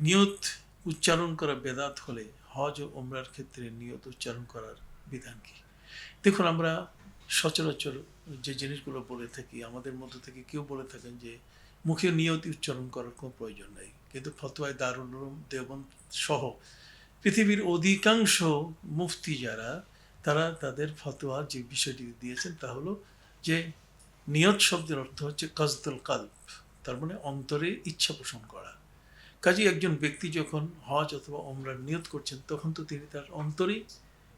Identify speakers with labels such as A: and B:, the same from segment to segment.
A: নিয়ত উচ্চারণ করা বেদাত হলে হজ ও ওমরার ক্ষেত্রে নিয়ত উচ্চারণ করার বিধান কি? দেখুন, আমরা সচরাচর যে জিনিসগুলো বলে থাকি, আমাদের মধ্যে থেকে কেউ বলে থাকেন যে, মুখে নিয়ত উচ্চারণ করার কোনো প্রয়োজন নেই। কিন্তু ফতোয়ায় দারুল দেওবন্দ সহ পৃথিবীর অধিকাংশ মুফতি যারা, তারা তাদের ফতোয়া যে বিষয়টি দিয়েছেন তা হলো যে, নিয়ত শব্দের অর্থ হচ্ছে কজদুল কাল্প তার মানে অন্তরে ইচ্ছা পোষণ করা। কাজে একজন ব্যক্তি যখন হজ অথবা ওমরার নিয়ত করছেন তখন তো তিনি তার অন্তরেই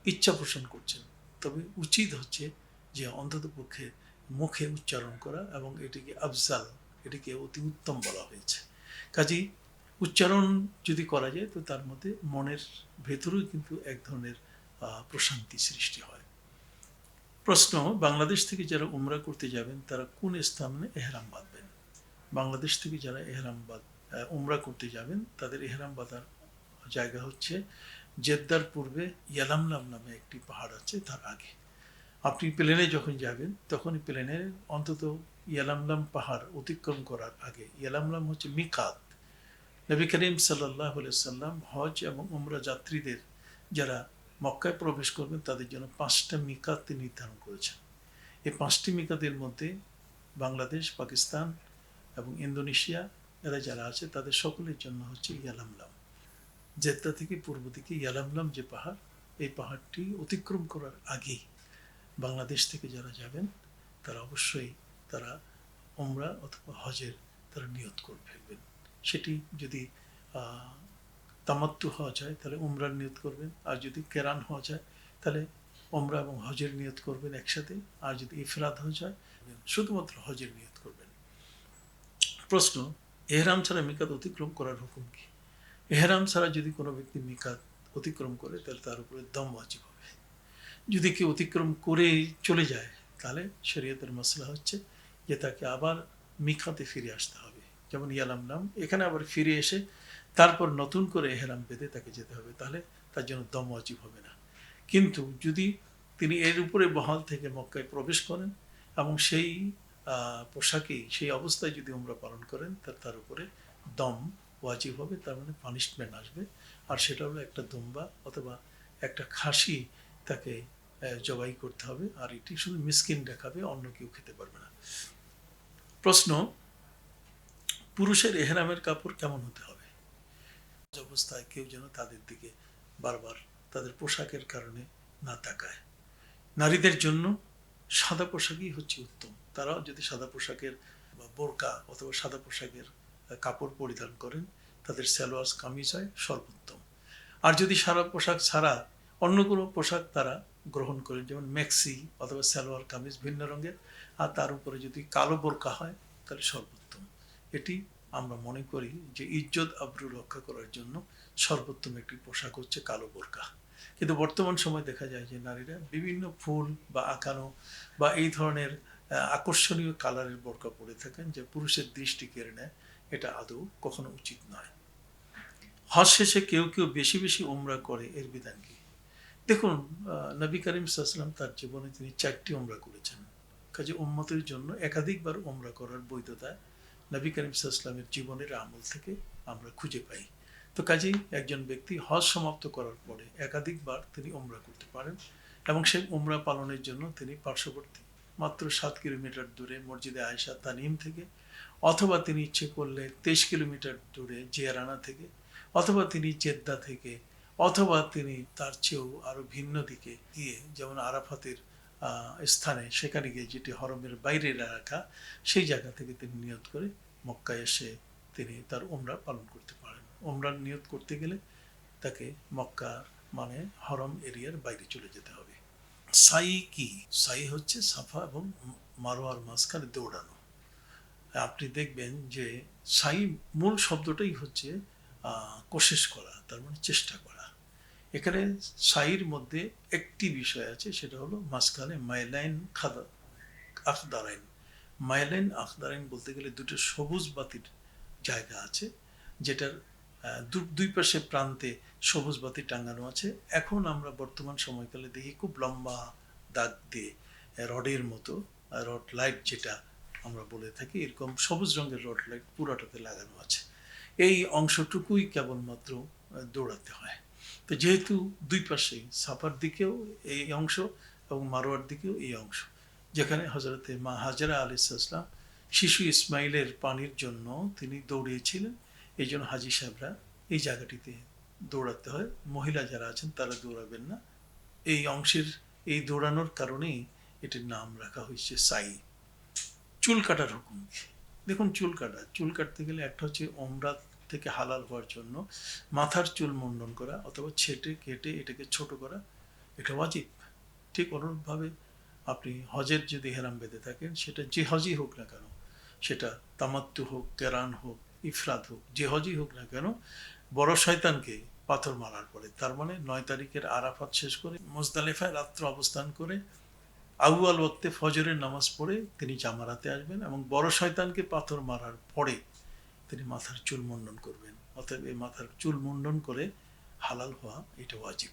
A: ইচ্ছা পোষণ করছেন। তবে উচিত হচ্ছে যে অন্তত পক্ষে মুখে উচ্চারণ করা এবং এটিকে আফজাল এটিকে অতি উত্তম বলা হয়েছে। কাজেই উচ্চারণ যদি করা যায় তো তার মধ্যে মনের ভেতরেও কিন্তু এক ধরনের প্রশান্তি সৃষ্টি হয়। প্রশ্ন বাংলাদেশ থেকে যারা উমরা করতে যাবেন তারা কোন স্থানে এহরাম বাঁধবেন? বাংলাদেশ থেকে যারা এহরাম বাঁধ আহ, উমরা করতে যাবেন। তাদের এহরাম বাঁধার জায়গা হচ্ছে জেদ্দার পূর্বে ইয়ালামলাম নামে একটি পাহাড় আছে তার আগে। আপনি প্লেনে যখন যাবেন, তখনই প্লেনের অন্তত ইয়ালামলাম পাহাড় অতিক্রম করার আগে, ইয়ালামলাম হচ্ছে মিকাত। নবী করিম সাল্লাহ সাল্লাম হজ এবং উমরা যাত্রীদের যারা মক্কায় প্রবেশ করবেন, তাদের জন্য পাঁচটা মিকাত নির্ধারণ করেছেন। এই পাঁচটি মিকাতের মধ্যে বাংলাদেশ, পাকিস্তান এবং ইন্দোনেশিয়া এরা যারা আছে তাদের সকলের জন্য হচ্ছে ইয়ালামলাম জেদ্দা থেকে পূর্ব দিকে ইয়ালামলাম যে পাহাড়, এই পাহাড়টি অতিক্রম করার আগেই বাংলাদেশ থেকে যারা যাবেন, তারা অবশ্যই তারা ওমরা অথবা হজের তারা নিয়ত করে ফেলবেন। সেটি যদি তামাত্তু হওয়া যায়, তাহলে উমরার নিয়ত করবেন। আর যদি কেরান হওয়া যায়, তাহলে ওমরা এবং হজের নিয়ত করবেন একসাথে। আর যদি ইফরাদ হয়ে যায়, শুধুমাত্র হজের নিয়ত করবেন। প্রশ্ন এহরাম ছাড়া মিকাত অতিক্রম করার হুকুম কি? এহরাম ছাড়া যদি কোনো ব্যক্তি মিকাত অতিক্রম করে, তাহলে তার উপরে দম ওয়াজিব হবে। যদি কেউ অতিক্রম করে চলে যায়, তাহলে শরীয়তের মশলা হচ্ছে যে তাকে আবার মিকাতে ফিরে আসতে হবে। যেমন ইয়ালাম নাম, এখানে আবার ফিরে এসে তারপর নতুন করে এহরাম বেঁধে তাকে যেতে হবে, তাহলে তার জন্য দম ওয়াজিব হবে না। কিন্তু যদি তিনি এর উপরে বহাল থেকে মক্কায় প্রবেশ করেন এবং সেই পোশাকেই সেই অবস্থায় যদি ওমরা পালন করেন তার তার উপরে দম ওয়াজিব হবে, তার মানে পানিশমেন্ট আসবে। আর সেটা হলো একটা দুম্বা অথবা একটা খাসি তাকে জবাই করতে হবে, আর এটি শুধু মিসকিন দেখাবে, অন্য কেউ খেতে পারবে না। প্রশ্ন, পুরুষের এহরামের কাপড় কেমন হতে হবে? অবস্থায় কেউ যেন তাদের দিকে বারবার তাদের পোশাকের কারণে না তাকায়। নারীদের জন্য সাদা পোশাকই হচ্ছে উত্তম। তারাও যদি সাদা পোশাকের বোরকা অথবা সাদা পোশাকের কাপড় পরিধান করেন, তাদের সালোয়ার, কামিজ হয় সর্বোত্তম। আর যদি সারা পোশাক ছাড়া অন্য কোনো পোশাক তারা গ্রহণ করেন, যেমন মেক্সি অথবা সালোয়ার, কামিজ, ভিন্ন রঙের, আর তার উপরে যদি কালো বোরকা হয়, তাহলে সর্বোত্তম। এটি আমরা মনে করি যে ইজ্জত আব্রু রক্ষা করার জন্য সর্বোত্তম একটি পোশাক হচ্ছে কালো বোরকা। কিন্তু বর্তমান সময় দেখা যায় যে নারীরা বিভিন্ন ফুল বা আঁকানো বা এই ধরনের আকর্ষণীয় কালারের বোরকা পরে থাকেন যে পুরুষের দৃষ্টি কেড়ে নেয়। এটা আদৌ কখনো উচিত নয়। হজ শেষে কেউ কেউ বেশি বেশি উমরা করে, এর বিধান কি? দেখুন নবী করিম সাল্লাম তার জীবনে তিনি চারটি উমরা করেছেন। কাজে উম্মতের জন্য একাধিকবার উমরা করার বৈধতা নবী করিম সাল্লামের জীবনের আমল থেকে আমরা খুঁজে পাই। তো কাজেই একজন ব্যক্তি হজ সমাপ্ত করার পরে একাধিকবার তিনি উমরা করতে পারেন এবং সেই উমরা পালনের জন্য তিনি পার্শ্ববর্তী মাত্র সাত কিলোমিটার দূরে মসজিদে আয়সা তানিম থেকে অথবা তিনি ইচ্ছে করলে তেইশ কিলোমিটার দূরে জিয়ারানা থেকে অথবা তিনি জেদ্দা থেকে অথবা তিনি তার চেয়েও আরও ভিন্ন দিকে গিয়ে যেমন আরাফাতের স্থানে, সেখানে গিয়ে যেটি হরমের বাইরে রাখা সেই জায়গা থেকে তিনি নিয়ত করে মক্কায় এসে তিনি তার ওমরা পালন করতে পারেন। ওমরা নিয়ত করতে গেলে তাকে মক্কা মানে হরম এরিয়ার বাইরে চলে যেতে হবে। সাই কি? সাই হচ্ছে সাফা এবং মারোয়ার মাঝখানে দৌড়ানো। আপনি দেখবেন যে সাই মূল শব্দটাই হচ্ছে কোশিশ করা, তার মানে চেষ্টা করা। এখানে সাইর মধ্যে একটি বিষয় আছে, সেটা হলো মাঝখানে মাইলাইন খাদা, আখদারাইন। মাইলাইন, আখদারাইন বলতে গেলে দুটো সবুজ বাতির জায়গা আছে, যেটার দুই পাশে প্রান্তে সবুজ বাতি টাঙানো আছে। এখন আমরা বর্তমান সময়কালে দেখি খুব লম্বা দাগ দিয়ে, রডের মতো রড লাইট যেটা আমরা বলে থাকি, এরকম সবুজ রঙের রড লাইট পুরোটাতে লাগানো আছে। এই অংশটুকুই কেবলমাত্র দৌড়াতে হয়। তো যেহেতু দুই পাশেই সাফার দিকেও এই অংশ এবং মারোয়ার দিকেও এই অংশ, যেখানে হজরতে মা হাজারা আলী ইসলাম শিশু ইসমাইলের পানির জন্য তিনি দৌড়িয়েছিলেন। এই জন্য হাজি সাহেবরা এই জায়গাটিতে দৌড়াতে হয়। মহিলা যারা আছেন তারা দৌড়াবেন না। এই অংশের, এই দৌড়ানোর কারণেই এটির নাম রাখা হয়েছে সাই। চুল কাটার হুকুম। দেখুন চুল কাটা। চুল কাটতে গেলে একটা হচ্ছে ওমরা থেকে হালাল হওয়ার জন্য মাথার চুল মুন্ডন করা অথবা ছেটে কেটে এটাকে ছোট করা, এটা ওয়াজিব। ঠিক অনুরূপভাবে আপনি হজের যদি হেরাম বেঁধে থাকেন, সেটা যে হজই হোক না কেন, সেটা তামাত্তু হোক, কেরান হোক, ইফরাত হোক, যে হজই হোক না কেন, বড় শয়তানকে পাথর মারার পরে, তার মানে নয় তারিখের আরাফাত শেষ করে মোজদালেফায় রাত্র অবস্থান করে আউয়াল ওক্তে ফজরের নামাজ পড়ে তিনি জামারাতে আসবেন এবং বড় শয়তানকে পাথর মারার পরে তিনি মাথার চুল মুন্ডন করবেন। অতএব এই মাথার চুল মুন্ডন করে হালাল হওয়া এটা ওয়াজিব।